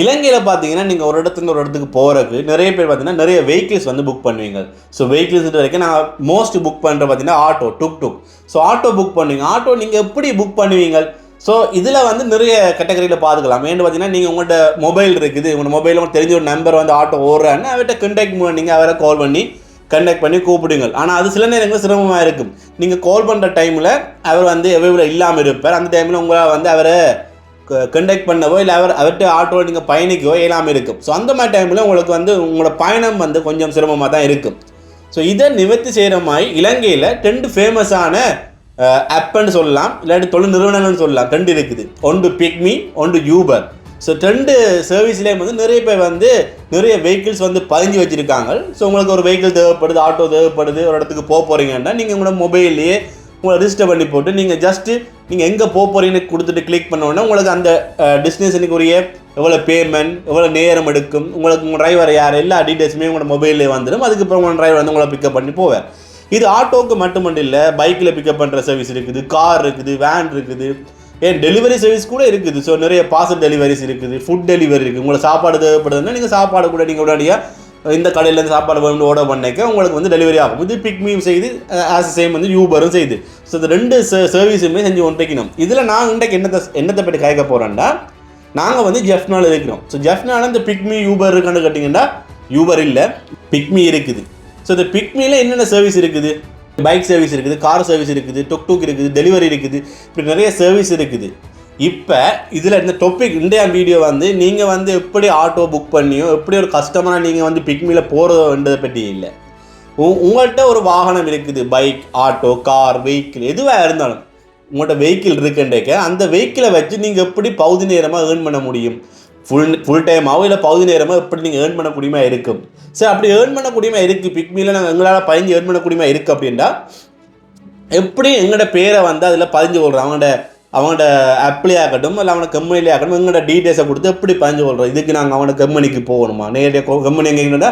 இலங்கையில் பார்த்தீங்கன்னா நீங்கள் ஒரு இடத்துல ஒரு இடத்துக்கு போகிறதுக்கு நிறைய பேர் பார்த்தீங்கன்னா நிறைய வெஹிக்கிள்ஸ் வந்து புக் பண்ணுவீங்க. ஸோ வெஹிக்கிள்ஸ் வரைக்கும் நான் மோஸ்ட் புக் பண்ணுற பார்த்தீங்கன்னா auto tuk tuk so auto book பண்ணுவீங்க. ஆட்டோ நீங்கள் எப்படி புக் பண்ணுவீங்க? ஸோ இதில் வந்து நிறைய கேட்டகரியில் பார்த்துக்கலாம் ஏன்னு பார்த்தீங்கன்னா நீங்கள் உங்கள்கிட்ட மொபைல் இருக்குது. உங்கள் மொபைலில் உங்களுக்கு தெரிஞ்ச ஒரு நம்பர் வந்து ஆட்டோ ஓடுறான்னு அவர்கிட்ட கண்டெக்ட் பண்ணி நீங்கள் அவரை கால் பண்ணி கண்டக்ட் பண்ணி கூப்பிடுங்கள். ஆனால் அது சில நேரங்கள் சிரமமாக இருக்கும். நீங்கள் கால் பண்ணுற டைமில் அவர் வந்து எவ்வளோ இல்லாமல் இருப்பார். அந்த டைமில் உங்களால் வந்து அவரை கண்டக்ட் பண்ணவோ இல்லை அவர் அவர்கிட்ட ஆட்டோவில் நீங்கள் பயணிக்கவோ இல்லாமல் இருக்கும். ஸோ அந்த மாதிரி டைமில் உங்களுக்கு வந்து உங்களோட பயணம் வந்து கொஞ்சம் சிரமமாக தான் இருக்கும். ஸோ இதை நிவர்த்தி செய்கிற மாதிரி இலங்கையில் ரெண்டு ஃபேமஸான ஆப்புன்னு சொல்லலாம் இல்லாட்டி தொழில் நிறுவனங்கள்னு சொல்லலாம் ரெண்டு இருக்குது. ஒன்று பிக்மி ஒன்று யூபர் ஸோ ரெண்டு சர்வீஸ்லேயும் வந்து நிறைய பேர் வந்து நிறைய வெஹிக்கிள்ஸ் வந்து பதிஞ்சு வச்சுருக்காங்க. ஸோ உங்களுக்கு ஒரு வெஹிக்கிள் தேவைப்படுது ஆட்டோ தேவைப்படுது ஒரு இடத்துக்கு போக போகிறீங்கன்னா நீங்கள் உங்களோட மொபைல்லையே உங்களை ரிஜிஸ்டர் பண்ணி போட்டு நீங்கள் ஜஸ்ட்டு நீங்கள் எங்கே போக போகிறீங்கன்னு கொடுத்துட்டு கிளிக் பண்ண உங்களுக்கு அந்த டெஸ்டினேஷனுக்குரிய எவ்வளோ பேமெண்ட் எவ்வளோ நேரம் எடுக்கும் உங்களுக்கு உங்கள் டிரைவர் யார் எல்லா டீட்டெயில்ஸுமே உங்களோட மொபைலே வந்துடும். அதுக்கப்புறம் உங்கள் டிரைவர் வந்து உங்களை பிக்கப் பண்ணி போவேன் இது ஆட்டோவுக்கு மட்டுமட்டு இல்லை பைக்கில் பிக்கப் பண்ணுற சர்வீஸ் இருக்குது கார் இருக்குது வேன் இருக்குது. ஏன் டெலிவரி சர்வீஸ் கூட இருக்குது. ஸோ நிறைய பார்சல் டெலிவரிஸ் இருக்குது ஃபுட் டெலிவரி இருக்குது. உங்களுக்கு சாப்பாடு தேவைப்படுதுன்னா நீங்கள் சாப்பாடு கூட நீங்கள் உடனடியாக இந்த கடையிலேருந்து சாப்பாடு வேணும் ஆர்டர் பண்ணிக்க உங்களுக்கு வந்து டெலிவரி ஆகும். இது பிக்மியும் செய்து ஆஸ் சேம் வந்து யூபரும் செய்து. ஸோ இந்த ரெண்டு சர்வீஸுமே செஞ்சு ஒன்றைக்கணும். இதில் நான் இன்றைக்கு என்னத்தை என்னத்தை பற்றி கேட்க போகிறேன்டா நாங்கள் வந்து ஜெஃப்னால் இருக்கிறோம். ஸோ ஜெஃப்னால இந்த பிக்மி யூபர் இருக்கான்னு கேட்டிங்கன்னா யூபர் இல்லை பிக்மி இருக்குது. ஸோ இந்த பிக்மியில் என்னென்ன சர்வீஸ் இருக்குது? பைக் சர்வீஸ் இருக்குது கார் சர்வீஸ் இருக்குது டொக் டொக் இருக்குது டெலிவரி இருக்குது. இப்படி நிறைய சர்வீஸ் இருக்குது. இப்போ இதில் இந்த டொபிக் இந்தியா வீடியோ வந்து நீங்கள் வந்து எப்படி ஆட்டோ புக் பண்ணியோ எப்படி ஒரு கஸ்டமராக நீங்கள் வந்து பிக்மியில் போகிறதோன்றதை பற்றி இல்லை. உ- உங்கள்கிட்ட ஒரு வாகனம் இருக்குது பைக் ஆட்டோ கார் வெஹிக்கிள் எதுவாக இருந்தாலும் உங்கள்கிட்ட வெஹிக்கிள் இருக்குன்றக்க அந்த வெஹிக்கிளை வச்சு நீங்கள் எப்படி பகுதி நேரமாக ஏர்ன் பண்ண முடியும்? ஃபுல் ஃபுல் டைமாகவும் இல்லை பகுதி நேரமாக எப்படி நீங்கள் ஏர்ன் பண்ண முடியுமா இருக்கும்? சரி அப்படி ஏர்ன் பண்ண முடியுமா இருக்குது பிக்மியில் நாங்கள் எங்களால் பயஞ்சு ஏர்ன் பண்ண முடியுமா இருக்குது அப்படின்னா எப்படி எங்களோட பேரை வந்து அதில் பதிஞ்சு கொள்கிறோம் அவங்களோட அவங்களோட ஆப்லேயே ஆகட்டும் இல்லை அவனோட கம்பெனிலே ஆகட்டும் எங்களோட டீட்டெயில்ஸை கொடுத்து எப்படி பதிஞ்சு கொள்கிறோம் இதுக்கு நாங்கள் அவனோட கம்பெனிக்கு போகணுமா? நேரடியாக கம்பெனி எங்கன்னா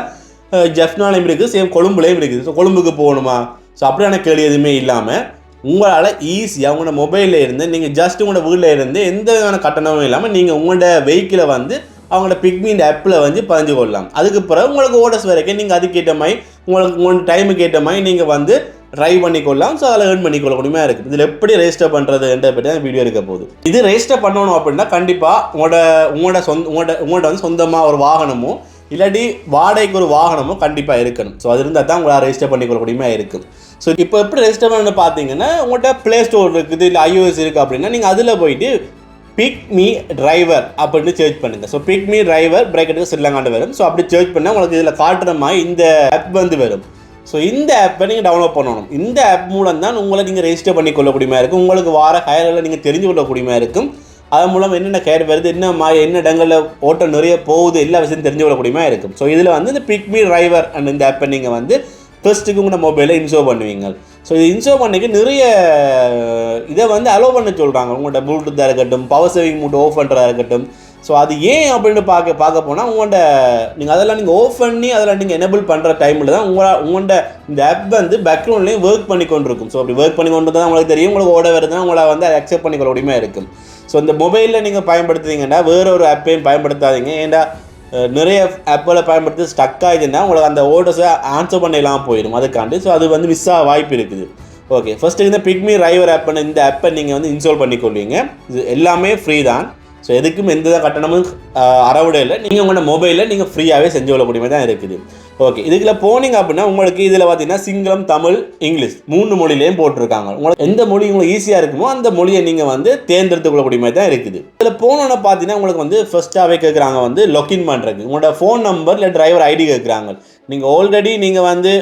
ஜெஃப்னாலையும் இருக்குது சேம் கொழும்புலையும் இருக்குது. ஸோ கொழும்புக்கு போகணுமா? ஸோ அப்படியான கேள்வி எதுவுமே இல்லாமல் உங்களால் ஈஸியாக உங்களோட மொபைலில் இருந்து நீங்கள் ஜஸ்ட் உங்களோட வீட்டில் இருந்து எந்த விதமான கட்டணமும் இல்லாமல் நீங்கள் உங்களோட வெஹிக்கிளை வந்து அவங்களோட பிக்மின் ஆப்பில் வந்து பதிஞ்சு கொள்ளலாம். அதுக்கு பிறகு உங்களுக்கு ஓடர்ஸ் வரைக்கும் நீங்கள் அதுக்கேற்ற மாதிரி உங்களுக்கு உங்களோட டைமுக்கு ஏற்ற மாதிரி நீங்கள் வந்து ட்ரைவ் பண்ணிக்கொள்ளலாம் ஸோ அதில் ஏர்ன் பண்ணிக்கொள்ளக்கூடியமே இருக்குது இதில் எப்படி ரெஜிஸ்டர் பண்ணுறதுன்ற பற்றி தான் வீடியோ இருக்க போகுது. இது ரெஜிஸ்டர் பண்ணணும் அப்படின்னா கண்டிப்பாக உங்களோட உங்களோட சொந்த உங்களோட உங்கள்கிட்ட வந்து சொந்தமாக ஒரு வாகனமும் இல்லாட்டி வாடகைக்கு ஒரு வாகனமும் கண்டிப்பாக இருக்கணும். ஸோ அது இருந்தால் தான் உங்களால் ரெஜிஸ்டர் பண்ணிக்கொள்ளக்கூடியமே இருக்குது ஸோ இப்போ எப்படி ரெஜிஸ்டர் பண்ணணும் பார்த்தீங்கன்னா உங்கள்கிட்ட ப்ளே ஸ்டோர் இருக்குது இல்லை ஐஓஎஸ் இருக்குது அப்படின்னா நீங்கள் அதில் போயிட்டு பிக் மீ டிரைவர் அப்படின்னு சர்ச் பண்ணுங்க. ஸோ பிக் மீ டிரைவர் பிரேக்கெட்டுக்கு ஸ்ரீலங்காண்டு வரும். ஸோ அப்படி சர்ச் பண்ணால் உங்களுக்கு இதில் காட்டுற மாதிரி இந்த ஆப் வந்து வரும். ஸோ இந்த ஆப்பை நீங்கள் டவுன்லோட் பண்ணணும். இந்த ஆப் மூலம் தான் உங்களை நீங்கள் ரெஜிஸ்டர் பண்ணிக்கொள்ளக்கூடியமா இருக்கும். உங்களுக்கு வார ஹயரில் நீங்கள் தெரிஞ்சு கொள்ளக்கூடியமா இருக்கும். அதன் மூலம் என்னென்ன கேர் வருது என்ன மா என்ன இடங்களில் ஓட்டம் நிறைய போகுது எல்லா விஷயம் தெரிஞ்சு கொள்ளக்கூடியமா இருக்கும். ஸோ இதில் வந்து இந்த பிக்மி டிரைவர் அண்ட் இந்த ஆப்பை நீங்கள் வந்து ஃபர்ஸ்ட்டுக்கு உங்களோட மொபைலில் இன்ஸ்டால் பண்ணுவீங்க. ஸோ இது இன்ஸ்டால் பண்ணிக்க நிறைய இதை வந்து அலோவ் பண்ண சொல்கிறாங்க உங்கள்கிட்ட ப்ளூடூத்தாக இருக்கட்டும் பவர் சேவிங் மூட்டை ஆஃப் பண்ணுறதா இருக்கட்டும் ஸோ அது ஏன் அப்படின்னு பார்க்க பார்க்க போனால் உங்கள்கிட்ட நீங்கள் அதெல்லாம் நீங்கள் ஓஃப் பண்ணி அதெல்லாம் நீங்கள் எனேபிள் பண்ணுற டைமில் தான் உங்கள உங்கள்கிட்ட இந்த ஆப் வந்து பேக்ரவுண்ட்லேயும் ஒர்க் பண்ணி கொண்டிருக்கும். ஸோ அப்படி ஒர்க் பண்ணி கொண்டு தான் உங்களுக்கு தெரியும் உங்களுக்கு ஓட வருதுன்னா உங்களை வந்து அதை அக்செப்ட் பண்ணிக்கொள்ள முடியுமே இருக்கும். ஸோ இந்த மொபைலில் நீங்கள் பயன்படுத்துறீங்கன்னா வேற ஒரு ஆப்பையும் பயன்படுத்தாதீங்க. ஏன்டா நிறைய ஆப்பில் பயன்படுத்தி ஸ்டக் ஆகிடுச்சுன்னா உங்களுக்கு அந்த ஓட்டர்ஸை ஆன்சர் பண்ணலாம் போயிடும். அதுக்காண்டி ஸோ அது வந்து மிஸ் ஆக வாய்ப்பு இருக்குது. ஓகே ஃபஸ்ட்டு இந்த பிக்மி ரைவர் ஆப்னு இந்த ஆப்பை நீங்கள் வந்து இன்ஸ்டால் பண்ணிக்கொள்வீங்க. இது எல்லாமே ஃப்ரீ தான். ஸோ எதுக்கும் எந்த வித கட்டணமும் அறவிட இல்லை. நீங்கள் உங்களோட மொபைலில் நீங்கள் ஃப்ரீயாகவே செஞ்சு கொள்ளக்கூடிய தான் இருக்குது. ஓகே இதுக்குள்ள போனீங்க அப்படின்னா உங்களுக்கு இதில் பார்த்தீங்கன்னா சிங்களம் தமிழ் இங்கிலீஷ் மூணு மொழியிலையும் போட்டிருக்காங்க. உங்களுக்கு எந்த மொழி உங்களுக்கு ஈஸியாக இருக்குமோ அந்த மொழியை நீங்கள் வந்து தேர்ந்தெடுத்து கொள்ளக்கூடிய மாதிரி தான் இருக்குது. இதில் போனோன்னு பார்த்தீங்கன்னா உங்களுக்கு வந்து ஃபர்ஸ்ட்டாகவே கேட்குறாங்க வந்து லொக்கின் பண்ணுறதுக்கு உங்களோட ஃபோன் நம்பர் இல்லை டிரைவர் ஐடி கேட்குறாங்க நீங்கள் ஆல்ரெடி நீங்கள் வந்து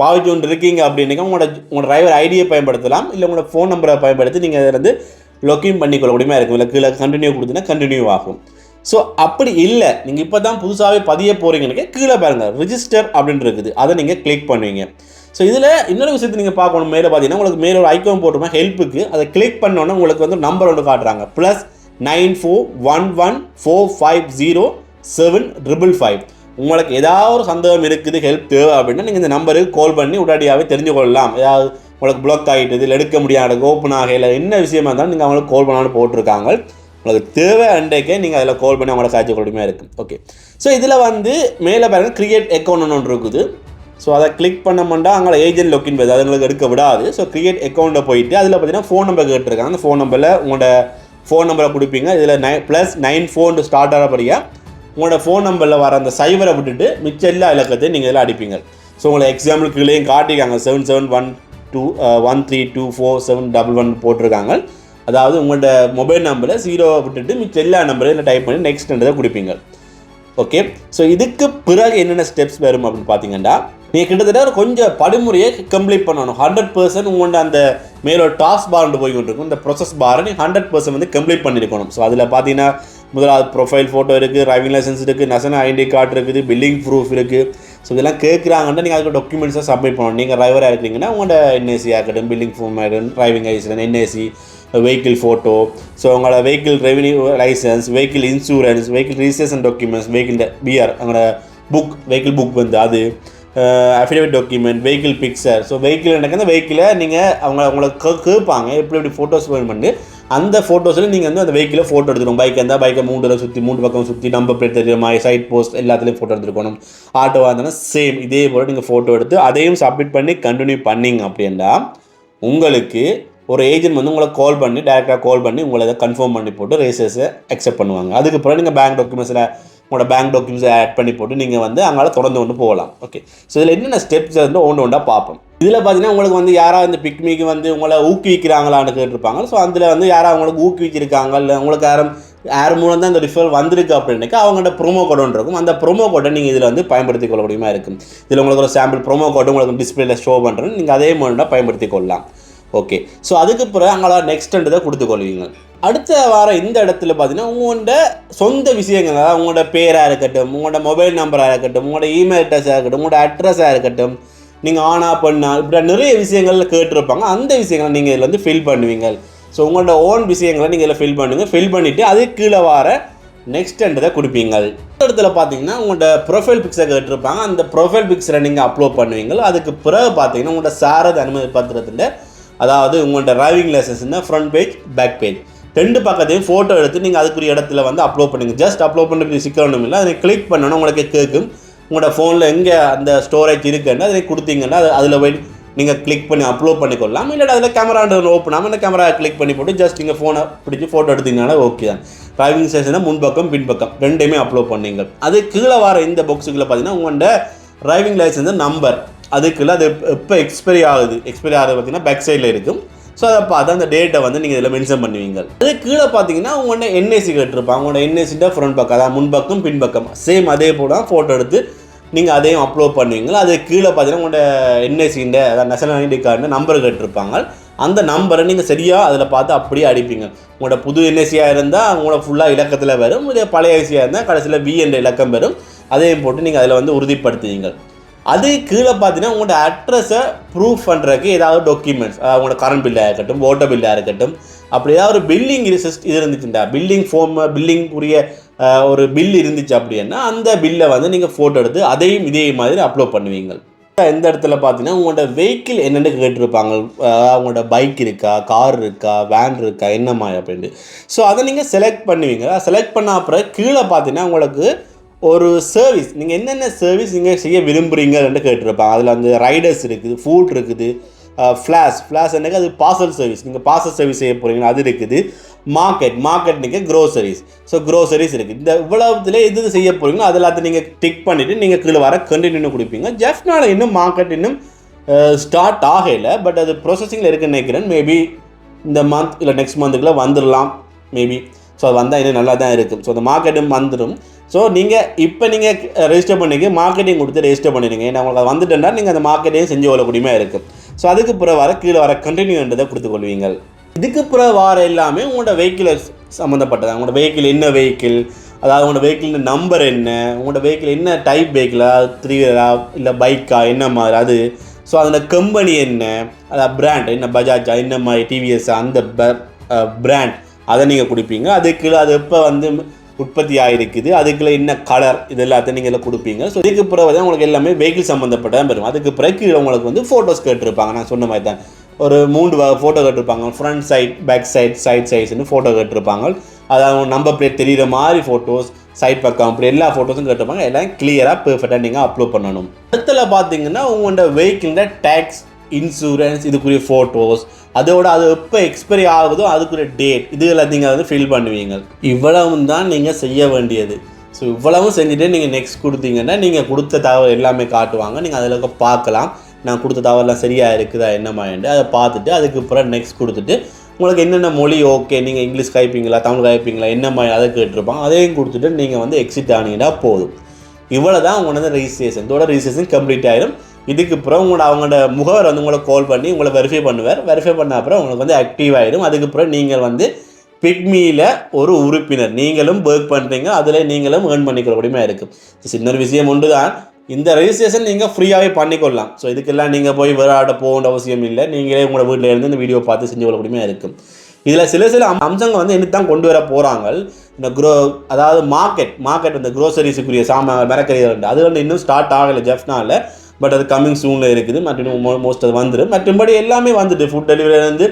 பாவிச்சு கொண்டு இருக்கீங்க அப்படின்னா உங்களோட உங்களோட டிரைவர் ஐடியை பயன்படுத்தலாம். இல்லை உங்களோட ஃபோன் நம்பரை பயன்படுத்தி நீங்கள் அதில் வந்து லொக்கின் பண்ணிக்கொள்ளக்கூடியமா இருக்கும். இல்லை கீழே கண்டினியூ கொடுத்தீங்கன்னா கண்டினியூ ஆகும். ஸோ அப்படி இல்லை. நீங்கள் இப்போ தான் புதுசாகவே பதிய போகிறீங்கன்னு கீழே பாருங்கள் ரிஜிஸ்டர் அப்படின்னு இருக்குது. அதை நீங்கள் கிளிக் பண்ணுவீங்க. ஸோ இதில் இன்னொரு விஷயத்தை நீங்கள் பார்க்கணும். மேலே பார்த்தீங்கன்னா உங்களுக்கு மேலே ஒரு ஐக்கோன் போட்டுமா ஹெல்ப்புக்கு அதை கிளிக் பண்ணோன்னே உங்களுக்கு வந்து நம்பர் ஒன்று காட்டுறாங்க. Plus nine four one one four five zero seven triple five உங்களுக்கு ஏதாவது ஒரு சந்தேகம் இருக்குது ஹெல்ப் தேவை அப்படின்னா நீங்கள் இந்த நம்பருக்கு கால் பண்ணி உடனடியாகவே தெரிஞ்சு கொள்ளலாம் ஏதாவது உங்களுக்கு பிளாக் ஆகிட்டது இல்லை எடுக்க முடியாது ஓப்பன் ஆகையில் என்ன விஷயமா இருந்தாலும் நீங்கள் அவங்களுக்கு கால் பண்ணாலும் போட்டிருக்காங்க. உங்களுக்கு தேவை அன்றைக்கே நீங்கள் அதில் கால் பண்ணி அவங்களோட காய்ச்சி கொடுமையாக இருக்குது ஓகே ஸோ இதில் வந்து மேலே பாருங்கள் கிரியேட் அக்கௌண்ட் ஒன்று இருக்குது. ஸோ அதை கிளிக் பண்ணோம்னா அவங்கள ஏஜென்ட் லொக்கின் வருது அது உங்களுக்கு எடுக்க விடாது. ஸோ கிரியேட் அக்கௌண்ட்டை போயிட்டு அதில் பார்த்தீங்கன்னா ஃபோன் நம்பர் கேட்டிருக்காங்க. அந்த ஃபோன் நம்பரில் உங்களோட ஃபோன் நம்பரை கொடுப்பீங்க. இதில் nine plus nine phone start ஆகிறபடியாக உங்களோட ஃபோன் நம்பரில் வர அந்த சைபரை விட்டுட்டு மிச்ச எல்லா இலக்கத்தையும் நீங்கள் இதில் அடிப்பீங்க. ஸோ உங்களை எக்ஸாம்பிள் கீழேயும் காட்டிக்காங்க seven seven one two one three two four seven double one போட்டிருக்காங்க. அதாவது உங்களோட மொபைல் நம்பரில் ஜீரோ விட்டுட்டு மிச்ச எல்லா நம்பரையும் டைப் பண்ணி நெக்ஸ்ட்ன்றதை கொடுப்பீங்க. ஓகே ஸோ இதுக்கு பிறகு என்னென்ன ஸ்டெப்ஸ் வரும் அப்படின்னு பார்த்தீங்கன்னா நீங்கள் கிட்டத்தட்ட ஒரு கொஞ்சம் படிமுறையை கம்ப்ளீட் பண்ணணும். ஹண்ட்ரட் பர்சன்ட் உங்களோட அந்த மேலோட டாஸ்க் பார்னு போய் கொண்டிருக்கும் இந்த ப்ரொசஸ் பாரை நீங்கள் ஹண்ட்ரட் பர்சன்ட் வந்து கம்ப்ளீட் பண்ணியிருக்கணும் ஸோ அதில் பார்த்தீங்கன்னா முதலாவது ப்ரொஃபைல் ஃபோட்டோ இருக்குது டிரைவிங் லைசன்ஸ் இருக்குது நசன ஐடி கார்டு இருக்குது பில்லிங் ப்ரூஃப் இருக்குது ஸோ இதெல்லாம் கேட்குறாங்கன்னா நீங்கள் அதுக்கு டாக்குமெண்ட்ஸாக சப்மிட் பண்ணணும். நீங்கள் டிரைவராக இருக்கிறீங்கன்னா உங்களோட என்ஏசி ஆகட்டும் பில்லிங் ஃபார்ம் ஆகட்டும் driving licence NAC vehicle photo so உங்களோட vehicle revenue licence vehicle insurance vehicle registration documents vehicle PR அவங்களோட புக் வெஹிக்கிள் புக் வந்து அது affidavit document vehicle picture so vehicle எனக்கு அந்த வெஹிக்கிளை நீங்கள் அவங்க அவங்களுக்கு கேட்பாங்க. எப்படி எப்படி ஃபோட்டோஸ் பண்ணி அந்த ஃபோட்டோஸில் நீங்கள் வந்து அந்த வெஹிக்கிளை ஃபோட்டோ எடுத்துக்கணும். பைக் இருந்தால் பைக்கை மூணு சுற்றி மூணு பக்கம் சுற்றி நம்பர் பிளேட் தெரியுற சைட் போஸ்ட் எல்லாத்துலேயும் ஃபோட்டோ எடுத்துருக்கணும் ஆட்டோவாக இருந்தாலும் சேம் இதே போல் நீங்கள் ஃபோட்டோ எடுத்து அதையும் சப்மிட் பண்ணி கண்டினியூ பண்ணிங்க அப்படின்னா உங்களுக்கு ஒரு ஏஜென்ட் வந்து உங்களை கால் பண்ணி டேரெக்டாக கால் பண்ணி உங்களை இதை கன்ஃபார்ம் பண்ணி போட்டு ரேசஸை அக்செப்ட் பண்ணுவாங்க. அதுக்கப்புறம் நீங்கள் பேங்க் டாக்குமெண்ட்ஸில் உங்களோட பேங்க் டாக்குமெண்ட்ஸை ஆட் பண்ணி போட்டு நீங்கள் வந்து அவங்களால தொடர்ந்து கொண்டு போகலாம். ஓகே ஸோ இதில் என்னென்ன ஸ்டெப்ஸ் வந்து ஒன்று ஒன்றா பார்ப்போம். இதில் பார்த்தீங்கன்னா உங்களுக்கு வந்து யாராவது இந்த பிக்மிக்கு வந்து உங்களை ஊக்குவிக்கிறாங்களான்னு கேட்டிருப்பாங்க. ஸோ அதில் வந்து யாராவது உங்களுக்கு ஊக்குவிச்சிருக்காங்க? இல்லை உங்களுக்கு யாரும் யார் மூலம் தான் இந்த ரிஃபர் வந்திருக்கு அப்படின்னாக்கா அவங்கள்ட்ட ப்ரோமோ கோடுன்னு இருக்கும். அந்த ப்ரோமோ கோடை நீங்கள் இதில் வந்து பயன்படுத்தி கொள்ள முடியுமா இருக்கும். இதில் உங்களுக்கு ஒரு சாம்பிள் ப்ரோமோ கோடு உங்களுக்கு டிஸ்பிளேல ஷோ பண்ணுறேன் நீங்கள் அதே மூலம் பயன்படுத்தி கொள்ளலாம். ஓகே ஸோ அதுக்கு பிறகு அங்கே நெக்ஸ்ட்ன்றதை கொடுத்துக்கொள்வீங்க அடுத்த வாரம் இந்த இடத்துல பார்த்தீங்கன்னா உங்களோட சொந்த விஷயங்கள் அதாவது உங்களோட பேராக இருக்கட்டும் உங்களோட மொபைல் நம்பராக இருக்கட்டும் உங்களோட இமெயில் அட்ரஸாக இருக்கட்டும் உங்களோட அட்ரஸாக இருக்கட்டும் நீங்கள் ஆனா பண்ணா இப்படி நிறைய விஷயங்களில் கேட்டிருப்பாங்க. அந்த விஷயங்களை நீங்கள் இதில் வந்து ஃபில் பண்ணுவீங்க. ஸோ உங்களோட ஓன் விஷயங்களை நீங்கள் இதில் ஃபில் பண்ணுங்கள் ஃபில் பண்ணிவிட்டு அதுக்கு கீழே வர நெக்ஸ்ட்ன்றதை கொடுப்பீங்க. இடத்துல பார்த்தீங்கன்னா உங்களோட ப்ரொஃபைல் பிக்சரை கேட்டிருப்பாங்க. அந்த ப்ரொஃபைல் பிக்சரை நீங்கள் அப்லோட் பண்ணுவீங்க. அதுக்கு பிறகு பார்த்தீங்கன்னா உங்களோட சாரத அனுமதி பத்திரத்தில் அதாவது உங்களோட டிரைவிங் லைசன்ஸ்னா ஃப்ரண்ட் பேஜ் பேக் பேஜ் ரெண்டு பக்கத்தையும் ஃபோட்டோ எடுத்து நீங்கள் அதுக்குரிய இடத்துல வந்து அப்லோட் பண்ணுங்கள் ஜஸ்ட் அப்லோட் பண்ணி சிக்கணும் இல்லை அதை கிளிக் பண்ணணும் உங்களுக்கு கேட்கும். உங்களோட ஃபோனில் எங்கே அந்த ஸ்டோரேஜ் இருக்குன்னு அதை கொடுத்தீங்கன்னா அது அதில் போய் நீங்கள் கிளிக் பண்ணி அப்லோட் பண்ணிக்கொள்ளலாம். இல்லை அதில் கேமரா ஓப்பன் அந்த கேமரா கிளிக் பண்ணி போட்டு ஜஸ்ட் நீங்கள் ஃபோனை பிடிச்சி ஃபோட்டோ எடுத்தீங்கன்னா ஓகே தான். டிரைவிங் ஸ்டேஷனை முன்பக்கம் பின்பக்கம் ரெண்டையுமே அப்லோட் பண்ணீங்க அது கீழே வர இந்த பாக்ஸுக்குள்ளே பார்த்தீங்கன்னா உங்களோட டிரைவிங் லைசன்ஸ் நம்பர் அதுக்குள்ளே அது எப்போ எக்ஸ்பைரி ஆகுது? எக்ஸ்பைரி ஆகுது பார்த்தீங்கன்னா பேக் சைடில் இருக்கும். ஸோ அதை பார்த்து அந்த டேட்டை வந்து நீங்கள் இதில் மென்ஷன் பண்ணுவீங்க. அதே கீழே பார்த்தீங்கன்னா உங்களோட என்ஏசி கேட்டிருப்பாங்க உங்களோட என்ஏசிட்ட ஃப்ரண்ட் பக்கம். அதாவது முன்பக்கம் பின்பக்கம். சேம் அதே போல் தான் ஃபோட்டோ எடுத்து நீங்கள் அதையும் அப்லோட் பண்ணுவீங்களா அது கீழே பார்த்தீங்கன்னா உங்களோட என்ஏசின்ற அதாவது நேஷனல் ஐடி கார்டு நம்பர் கேட்டிருப்பாங்க. அந்த நம்பரை நீங்கள் சரியாக அதில் பார்த்து அப்படியே அடிப்பீங்க. உங்களோட புது என்ஐசியாக இருந்தால் உங்களோட ஃபுல்லாக இலக்கத்தில் வரும். இதே பழைய ஐசியாக இருந்தால் கடைசியில் வி என்ற இலக்கம் வரும். அதையும் போட்டு நீங்கள் அதில் வந்து உறுதிப்படுத்துவீங்க. அது கீழே பார்த்தீங்கன்னா உங்களோட அட்ரஸை ப்ரூஃப் பண்ணுறதுக்கு ஏதாவது டாக்குமெண்ட்ஸ் உங்களோட கரண்ட் பில்லாக இருக்கட்டும் ஓட்டோ பில்லாக இருக்கட்டும் அப்படி ஏதாவது ஒரு பில்லிங் ரிசிஸ்ட் இது இருந்துச்சுண்டா? பில்லிங் ஃபோம் பில்லிங் உரிய ஒரு பில் இருந்துச்சு அப்படின்னா அந்த பில்லை வந்து நீங்கள் ஃபோட்டோ எடுத்து அதையும் இதே மாதிரி அப்லோட் பண்ணுவீங்க இந்த இடத்துல பார்த்தீங்கன்னா உங்களோட வெஹிக்கிள் என்னென்னு கேட்டிருப்பாங்க. அவங்களோட பைக் இருக்கா கார் இருக்கா வேன் இருக்கா என்ன மாதிரி அப்படின்ட்டு ஸோ அதை நீங்கள் செலக்ட் பண்ணுவீங்க. செலக்ட் பண்ண அப்புறம் கீழே பார்த்தீங்கன்னா உங்களுக்கு ஒரு சர்வீஸ் நீங்கள் என்னென்ன சர்வீஸ் நீங்கள் செய்ய விரும்புகிறீங்கன்னு கேட்டிருப்பாங்க. அதில் வந்து ரைடர்ஸ் இருக்குது ஃபுட் இருக்குது ஃப்ளாஷ் ஃப்ளாஷ் என்னக்கு அது பார்சல் சர்வீஸ் நீங்கள் பார்சல் சர்வீஸ் செய்ய போகிறீங்கன்னா அது இருக்குது. மார்க்கெட் மார்க்கெட் நீங்கள் க்ரோசரிஸ் ஸோ க்ரோசரிஸ் இருக்குது. இந்த இவ்வளவுத்தில் எது எது செய்ய போகிறீங்களோ அது எல்லாத்தையும் நீங்கள் டிக் பண்ணிவிட்டு நீங்கள் கீழே வர கண்டினியூ கொடுப்பீங்க. ஜெஃப்னால் இன்னும் மார்க்கெட் இன்னும் ஸ்டார்ட் ஆகலை. பட் அது ப்ரொசஸிங்கில் இருக்குன்னு நினைக்கிறேன். மேபி இந்த மந்த் இல்லை நெக்ஸ்ட் மந்த்துக்குள்ளே வந்துடலாம் மேபி ஸோ அது வந்தால் இன்னும் நல்லா தான் இருக்கும். ஸோ அந்த மார்க்கெட்டும் வந்துடும் ஸோ நீங்கள் இப்போ நீங்கள் ரெஜிஸ்டர் பண்ணிக்க மார்க்கெட்டிங் கொடுத்து ரெஜிஸ்டர் பண்ணிடுங்க ஏன்னா உங்களுக்கு அது வந்துட்டேன்னா நீங்கள் அந்த மார்க்கெட்டையும் செஞ்சு கொள்ளக்கூடியமா இருக்குது ஸோ அதுக்கு பிறகு வர கீழே வர கண்டினியூன்றதை கொள்வீங்கள். இதுக்கு பிறகு வர எல்லாமே உங்களோட வெஹிக்கிள் சம்மந்தப்பட்டது உங்களோட வெஹிக்கிள் என்ன வெஹிக்கிள் அதாவது உங்களோட வெஹிக்கிள் நம்பர் என்ன? உங்களோட வெஹிக்கிள் என்ன டைப் வெஹிக்கிளா த்ரீ வீலரா இல்லை பைக்கா என்ன மாதிரி? அது ஸோ அதோட கம்பெனி என்ன? அதாவது பிராண்ட் என்ன பஜாஜா என்ன மாதிரி? டிவிஎஸ் அந்த பிராண்ட் அதை நீங்கள் கொடுப்பீங்க. அதுக்கு அது எப்போ வந்து உற்பத்தி ஆகிருக்குது அதுக்குள்ள என்ன கலர் இது எல்லாத்தையும் நீங்கள் கொடுப்பீங்க. ஸோ இதுக்கு பிறகு தான் உங்களுக்கு எல்லாமே வெஹிக்கிள் சம்மந்தப்பட்டதான் வரும். அதுக்கு பிறகு கீழே உங்களுக்கு வந்து ஃபோட்டோஸ் கேட்டிருப்பாங்க. நான் சொன்ன மாதிரி தான். ஒரு மூன்று ஃபோட்டோ கேட்டிருப்பாங்க. Front side back side side சைஸ்னு photo கேட்டிருப்பாங்க. அதாவது நம்பர் பிளேட் தெரிகிற மாதிரி ஃபோட்டோஸ் சைட் பக்கம் அப்படி எல்லா ஃபோட்டோஸும் கேட்டிருப்பாங்க. எல்லாம் கிளியராக பெர்ஃபெக்டாக நீங்கள் அப்லோட் பண்ணணும். அடுத்தல பார்த்தீங்கன்னா உங்களோட வெஹிக்கிளோட டேக்ஸ் இன்சூரன்ஸ் இதுக்குரிய ஃபோட்டோஸ் அதோட அது எப்போ எக்ஸ்பைரி ஆகுதோ அதுக்குரிய டேட் இதுகளை நீங்கள் வந்து ஃபில் பண்ணுவீங்க. இவ்வளவும் தான் நீங்கள் செய்ய வேண்டியது. ஸோ இவ்வளவும் செஞ்சுட்டு நீங்கள் நெக்ஸ்ட் கொடுத்தீங்கன்னா நீங்கள் கொடுத்த தகவல் எல்லாமே காட்டுவாங்க. நீங்கள் அதில் பார்க்கலாம். நான் கொடுத்த தகவலாம் சரியாக இருக்குதா என்னமாண்டு அதை பார்த்துட்டு அதுக்கு அப்புறம் நெக்ஸ்ட் கொடுத்துட்டு உங்களுக்கு என்னென்ன மொழி ஓகே நீங்கள் இங்கிலீஷ் கைப்பீங்களா தமிழ் கைப்பீங்களா என்ன மாதிரி அதை கேட்டிருப்பாங்க. அதையும் கொடுத்துட்டு நீங்கள் வந்து எக்ஸிட் ஆனீங்கன்னா போதும். இவ்வளோ தான் உங்களோட ரிஜிஸ்ட்ரேஷன் இதோட ரிஜிஸ்ட்ரேஷன் கம்ப்ளீட் ஆயிரும். இதுக்கு அப்புறம் உங்களோட அவங்களோட முகவர் வந்து உங்களை கால் பண்ணி உங்களை வெரிஃபை பண்ணுவார். வெரிஃபை பண்ண அப்புறம் உங்களுக்கு வந்து ஆக்டிவ் ஆயிடும். அதுக்கப்புறம் நீங்கள் வந்து பிக்மியில் ஒரு உறுப்பினர். நீங்களும் ஒர்க் பண்ணுறீங்க அதில் நீங்களும் ஏர்ன் பண்ணிக்கிற முடியுமா இருக்குது சின்ன விஷயம் உண்டு தான் இந்த ரெஜிஸ்ட்ரேஷன் நீங்கள் ஃப்ரீயாகவே பண்ணிக்கொள்ளலாம். ஸோ இதுக்கெல்லாம் நீங்கள் போய் விளையாட போகணுன்ற அவசியம் இல்லை. நீங்களே உங்களோட வீட்டில் இருந்து இந்த வீடியோ பார்த்து செஞ்சு கொள்ள முடியுமா இருக்கும் இதில் சில சில அம்சங்கள் வந்து என்ன தான் கொண்டு வர போகிறாங்க இந்த க்ரோ அதாவது மார்க்கெட் மார்க்கெட் இந்த க்ரோசரிஸுக்குரிய சாமான் மரக்கறிகள் அது வந்து இன்னும் ஸ்டார்ட் ஆகலை ஜெஃப்னால். பட் அது கம்மிங் சூனில் இருக்குது. மற்றும் மோஸ்ட் அது வந்துடும் மற்றபடி எல்லாமே வந்துட்டு ஃபுட் டெலிவரியிலேருந்து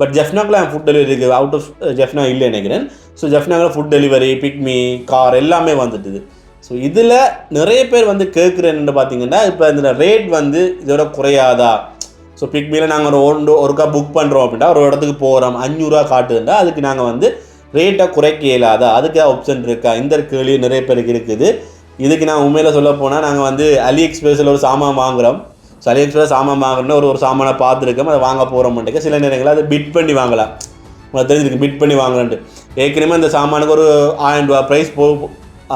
பட் ஜெஃப்னாக்குலாம் ஃபுட் டெலிவரி இருக்குது. அவுட் ஆஃப் ஜெஃப்னா இல்லை நினைக்கிறேன். ஸோ ஜெஃப்னாக்கில் ஃபுட் டெலிவரி பிக்மி கார் எல்லாமே வந்துட்டுது. ஸோ இதில் நிறைய பேர் வந்து கேட்குறேன்னு பார்த்தீங்கன்னா இப்போ இந்த ரேட் வந்து இதோட குறையாதா? ஸோ பிக்மியில் நாங்கள் ஒரு ஒன்று ஒருக்கா புக் பண்ணுறோம் அப்படின்னா ஒரு இடத்துக்கு போகிறோம் அஞ்சூறுரூவா காட்டுதுண்டா அதுக்கு நாங்கள் வந்து ரேட்டை குறைக்க இயலாதா? அதுக்கு ஆப்ஷன் இருக்கா? இந்த கேள்வி நிறைய பேருக்கு இருக்குது. இதுக்கு நான் உண்மையில் சொல்ல போனால் நாங்கள் வந்து அலி எக்ஸ்பிரஸில் ஒரு சாமான் வாங்குறோம். ஸோ அலி எக்ஸ்பிரஸ் சாமான் வாங்குறோம்னா ஒரு ஒரு சாமானை பார்த்துருக்கோம். அதை வாங்க போகிறோம்ட்டு சில நேரங்களில் அதை பிட் பண்ணி வாங்கலாம். உங்களுக்கு தெரிஞ்சிருக்கு பிட் பண்ணி வாங்கலான்ட்டு. ஏற்கனவே அந்த சாமானுக்கு ஒரு ஆயிரம் ரூபா ப்ரைஸ் போ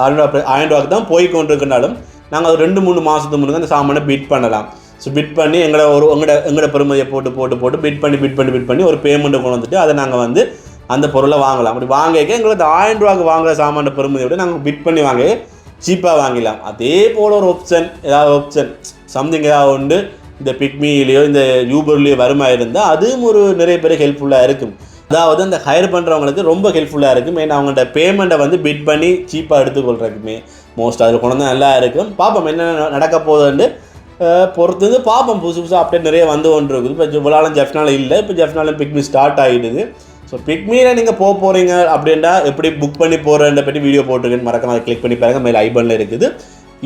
ஆயிரம் ரூபா ஆயிரம் ரூபாய்க்கு தான் போய் கொண்டிருக்கனாலும் நாங்கள் அது ரெண்டு மூணு மாதத்துக்கு முன்னாடி அந்த சாமானை பிட் பண்ணலாம். ஸோ பிட் பண்ணி எங்களை ஒரு எங்களோட எங்களோட பெருமதியை போட்டு போட்டு போட்டு பிட் பண்ணி பிட் பண்ணி பிட் பண்ணி ஒரு பேமெண்ட்டு கொண்டு வந்துட்டு அதை நாங்கள் வந்து அந்த பொருளை வாங்கலாம். அப்படி வாங்க எங்களுக்கு அந்த ஆயிரம் ரூபாய்க்கு வாங்குற சாமான பெருமதியை விட நாங்கள் பிட் பண்ணி வாங்க சீப்பாக வாங்கிடலாம். அதே போல் ஒரு ஆப்ஷன் ஏதாவது ஆப்ஷன் சம்திங் ஏதாவது உண்டு இந்த பிக்மியிலையோ இந்த யூபர்லேயோ வருமா இருந்தால் அதுவும் ஒரு நிறைய பேர் ஹெல்ப்ஃபுல்லாக இருக்கும். அதாவது அந்த ஹையர் பண்ணுறவங்களுக்கு ரொம்ப ஹெல்ப்ஃபுல்லாக இருக்கும். ஏன்னா அவங்கள்ட்ட பேமெண்ட்டை வந்து பிட் பண்ணி சீப்பாக எடுத்துக்கொள்றதுக்குமே. மோஸ்ட் அதில் கொண்டு வந்து நல்லா இருக்கும். பார்ப்போம் என்ன நடக்க போகுதுன்னு பொறுத்து வந்து பார்ப்போம். புதுசு புதுசாக அப்படியே நிறைய வந்து கொண்டு இருக்குது. இப்போ இவ்வளோ ஜெஃப்னால இல்லை. இப்போ ஜெஃப்னால பிக்மி ஸ்டார்ட் ஆகிடுது ஸோ பிக்மியில் நீங்கள் போக போகிறீங்க அப்படின்னா எப்படி புக் பண்ணி போகிறேன் பற்றி வீடியோ போட்டிருக்கேன்னு மறக்காம அதை கிளிக் பண்ணி பாருங்க. மேலே ஐபனில் இருக்குது.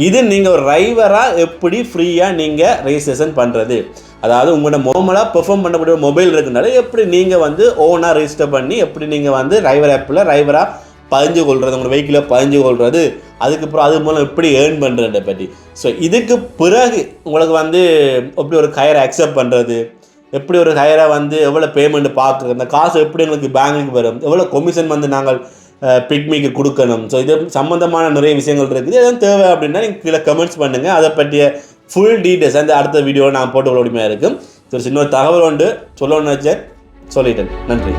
இது நீங்கள் ஒரு டிரைவராக எப்படி ஃப்ரீயாக நீங்கள் ரெஜிஸ்ட்ரேஷன் பண்ணுறது அதாவது உங்களோட மோமலாக பெர்ஃபார்ம் பண்ணக்கூடிய மொபைல் இருக்குனால எப்படி நீங்கள் வந்து ஓனாக ரெஜிஸ்டர் பண்ணி எப்படி நீங்கள் வந்து டிரைவர் ஆப்பில் டிரைவராக பதிஞ்சு கொள்வது உங்களோட வெஹிக்கிளை பதிஞ்சு கொள்வது அதுக்கப்புறம் அது மூலம் எப்படி ஏர்ன் பண்ணுறதை பற்றி ஸோ இதுக்கு பிறகு உங்களுக்கு வந்து எப்படி ஒரு கயரை அக்செப்ட் பண்ணுறது எப்படி ஒரு ஹையராக வந்து எவ்வளோ பேமெண்ட் பார்க்குறது அந்த காசு எப்படி எங்களுக்கு பேங்குக்கு வரும் எவ்வளோ கொமிஷன் வந்து நாங்கள் பிக்மிக்கு கொடுக்கணும். ஸோ இது சம்மந்தமான நிறைய விஷயங்கள் இருக்குது. எதுவும் தேவை அப்படின்னா நீங்கள் கீழே கமெண்ட்ஸ் பண்ணுங்கள் அதை பற்றிய ஃபுல் டீட்டெயில்ஸ் அந்த அடுத்த வீடியோவில் நான் போட்டு விட இருக்கும். ஸோ ஒரு சின்ன ஒரு தகவல் உண்டு. சொல்லணும்னு வச்சேன் சொல்லிட்டேன். நன்றி.